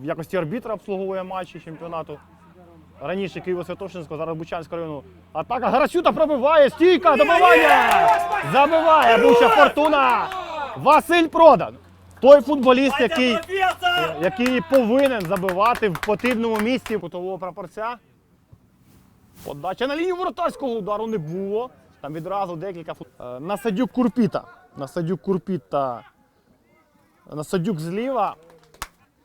в якості арбітра обслуговує матчі чемпіонату. Раніше Києво-Святошинського, зараз Бучанського району. Атака Гарасюта пробиває, стійка, добивання! Забиває Буча Фортуна! Василь Продан. Той футболіст, який, який повинен забивати в потрібному місці кутового прапорця. Подача на лінію воротарського удару не було. Там відразу декілька фут... Е, Насадюк Курпіта. Насадюк Курпіта. Насадюк зліва.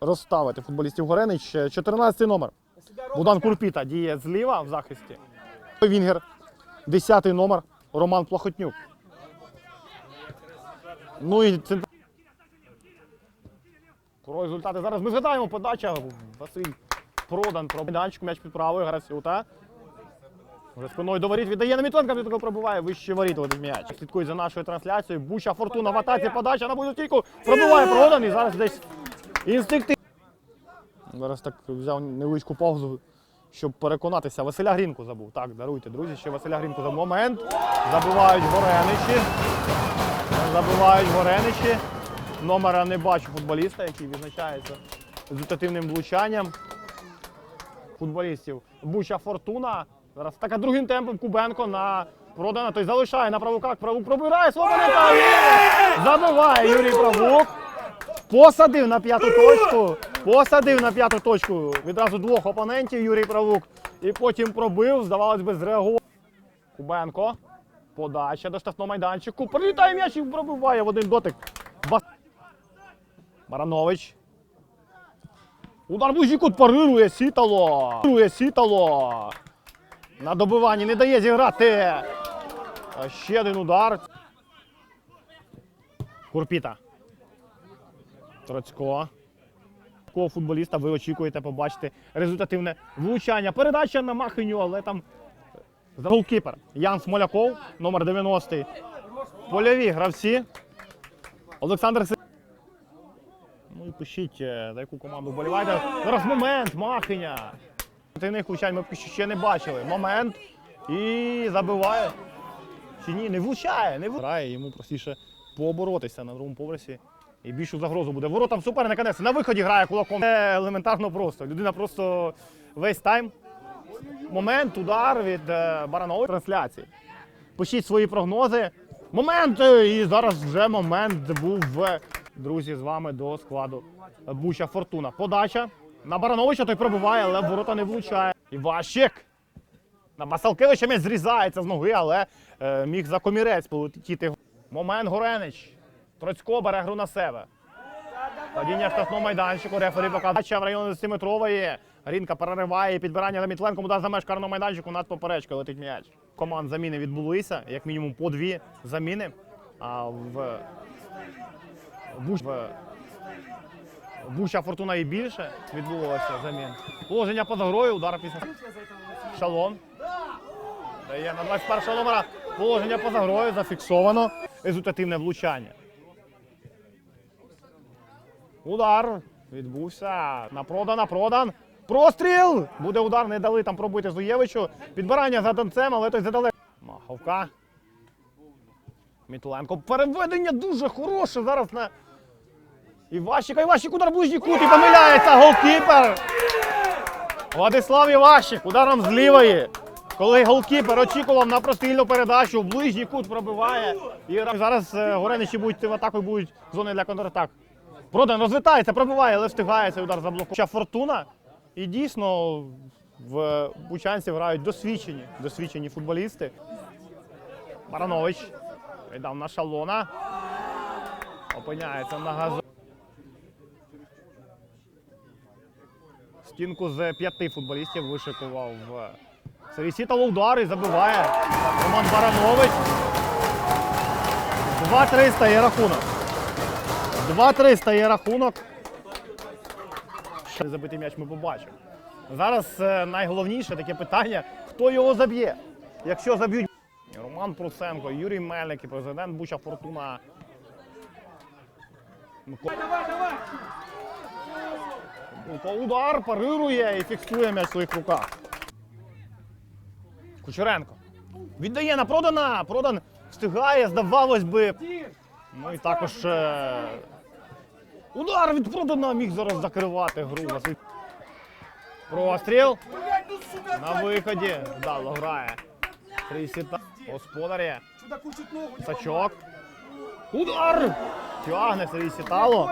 Розставити футболістів Горенич. 14 номер. Богдан Курпіта діє зліва в захисті. Вінгер. 10 номер. Роман Плохотнюк. Ну і. Про результати зараз ми згадаємо подача. Василь Продан про майданчик, м'яч під правою, Гарасюта. Вже спиною до воріт віддає на Мітленка, він пробиває вище воріт один м'яч. Слідкують за нашою трансляцією. Буча Фортуна в атаці, подача на будь-стійку. Пробиває Продан і зараз десь інстинкти. Зараз так взяв невеличку паузу, щоб переконатися. Василя Грінку забув. Так, даруйте, друзі, ще Василя Грінку за момент. Забивають Гореничі. Забивають Гореничі. Номера не бачу футболіста, який відзначається результативним влучанням футболістів. Буча Фортуна. Зараз така другим темпом Кубенко на Продана. Той залишає на правуках. Правук пробирає Слободенка. і Забиває Юрій Правук. Посадив на п'яту точку. Посадив на п'яту точку. Відразу двох опонентів Юрій Правук. І потім пробив. Здавалось би, зреагував. Кубенко. Подача до штрафного майданчику. Прилітає м'яч і пробиває в один дотик. Бас... Баранович. Удар кут парирує сітало. Парирує сітало. На добиванні не дає зіграти. Ще один удар. Курпіта. Троцько. Такого футболіста ви очікуєте побачити результативне влучання. Передача на Махиню, але там голкіпер. Ян Смоляков, номер 90. Польові гравці. Олександр Си... Ну і пишіть, е, за яку команду вболіваєте. Зараз момент, Махиня. Тих влучань ми ще не бачили. Момент. І забиває. Чи ні, не влучає, не влучає. Йому простіше поборотися на другому поверсі. І більшу загрозу буде. Воротам суперника несе. На виході грає кулаком. Це елементарно просто. Людина просто весь тайм. Момент, удар від е, Баранової трансляції. Пишіть свої прогнози. Момент! е, І зараз вже момент був, друзі, з вами до складу Буча Фортуна. Подача. На Барановича той пробиває, але ворота не влучає. Іващик. На Басалкевича м'яч зрізається з ноги, але е, міг за комірець полетіти. Момент Горенич. Троцько бере гру на себе. Падіння штрафного майданчику. Рефері показує в районі 10-метрової. Рінка перериває підбирання за Мітленком. Удар за меж карного майданчику над поперечкою летить м'яч. Команд заміни відбулися, як мінімум по дві заміни. А в Буш... в Буча Фортуна і більше відбулося замін. Положення поза грою, удар після Шалон. Дає на 21 номера положення поза грою, зафіксовано. Результативне влучання. Удар відбувся. На продан, продан. Простріл! Буде удар, не дали там пробити Зуєвичу. Підбирання за Донцем, але той задалеко. Маховка. Мітленко. Переведення дуже хороше зараз на Іващика. Іващик удар ближній кут і помиляється голкіпер. Владислав Іващик ударом з лівої. Коли голкіпер очікував на прострільну передачу, ближній кут пробиває. І зараз е, гореничі будуть в атаку і будуть зони для контратак. Продан розвитається, пробиває, але встигає цей удар заблокувати. Фортуна. І дійсно в Бучанців грають досвідчені, досвідчені футболісти. Баранович віддав на шалона. Опиняється на газу. Стінку з п'яти футболістів вишикував Сітало удар і забиває Роман Баранович. 2-3 є рахунок. 2-3 є рахунок. Ще забитий м'яч ми побачимо. Зараз е, найголовніше таке питання: хто його заб'є? Якщо заб'ють Роман Прусенко, Юрій Мельник і президент Буча Фортуна. Микола. Микола Удар парирує і фіксує м'яч в своїх руках. Кучеренко. Віддає на продана. Продан встигає, здавалось би. Ну і також е, Удар від Продана міг зараз закривати гру. Простріл. На виході. Вдало грає. Трисіта. Господарі. Сачок. Удар! Тягне Сергій Сітало.